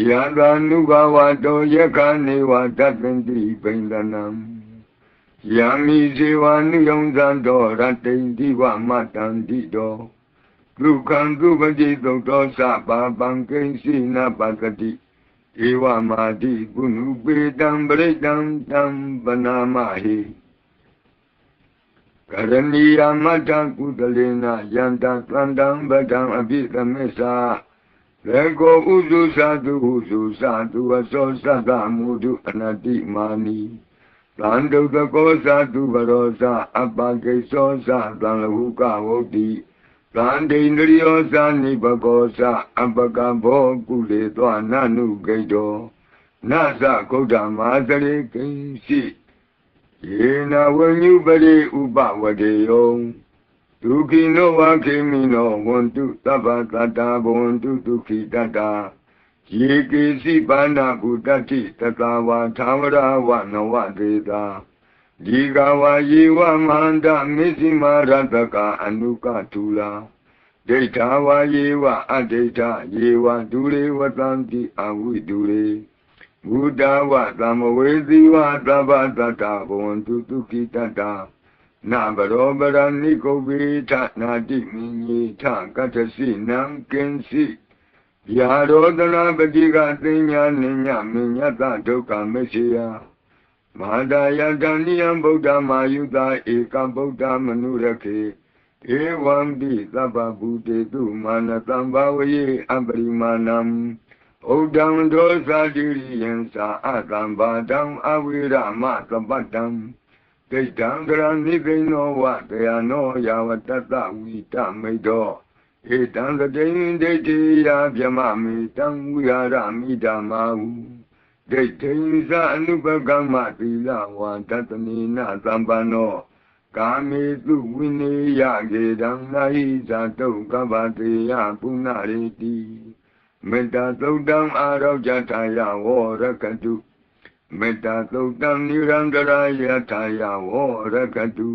ယတာနုဘဝတောယက္ခနေဝတတ္တံတိပိန္ဒနံယံမိဇေဝနုယုံဇံတောရတ္တိတိဝမတ္တံတိတောဒုက္ခံဒုပတိသုတ်သောသဘာပံကိဉ္စီနပတတိဧဝမာတိပုဏုပေတံပရိတံတံပနာမဟိကရဏီယမတ္တကုတလေနယန္တသန္တံဗဒံအပိသမစ္စာ လေကိုဥစုသာတုဟုစုသာတုအစောသတ္တမုဒုအနတိမာနီသံဒုတကောသာတုဘရောသာအပ္ပကိသောသာသံလဟုကဝုတ်တိသံဒိန္ဒရိယောသာနိပကောသာအပ္ပကဘောကုလေသောနနုဂိတောနသဂௌတမာသရေကိစီယေနဝညုပရိဥပဝတေယော ဒုခိနောဝခေမိနောဝန္တုသဗ္ဗတတ္တာဘဝန္တုဒုခိတတ္တာယေကေစီပါဏကုတတ္တိတတဝါသာဝရဝနဝတေတာဒီကဝါယေဝမန္တမေဇိမာရတကအနုကတူလာဒိဋ္ဌာဝါယေဝအဒိဋ္ဌယေဝဒုရေဝတံတိအဝိဒုရေဘုဒ္ဓဝသမဝေသီဝသဗ္ဗတတ္တာဘဝန္တုဒုခိတတ္တာ နာဘရောပရဏိကုပိထနာတိမိညေထကတ္တစီနံကင်စီယာရောတနာပတိကသိညာနိညာမိညတဒုက္ခမရှိယမဟာဒယတဏိယံဗုဒ္ဓမာယုတာဧကဗုဒ္ဓမနုရခေဧဝံပိသဗ္ဗဗုတေတုမာနတံဘာဝယေအပရိမာဏံဩဒံဒောသတိရိယံသာအတံဘာတံအဝိရမသပ္ပတံ ဒိဋ္ဌံကရဏိသိနောဝတယနောယာဝတတဝိတမိတောဧတံတတိန်ဒိဋ္ဌိယာဗျမမိတံဝိဟာရမိဓမ္မာဟုဒိဋ္ဌိသအနုပကမ္မသီလဝါတတနိနသံပန္နောကာမေတုဝိနေယကေတံနာဟိဇာတုကဗ္ဗတေယပုဏ္ဏရေတိမေတ္တာသုတ်တံအာရောကြထာယဝရကတု မေတ္တာသုတ်တံနိရန္တရာယထာယဝရကတု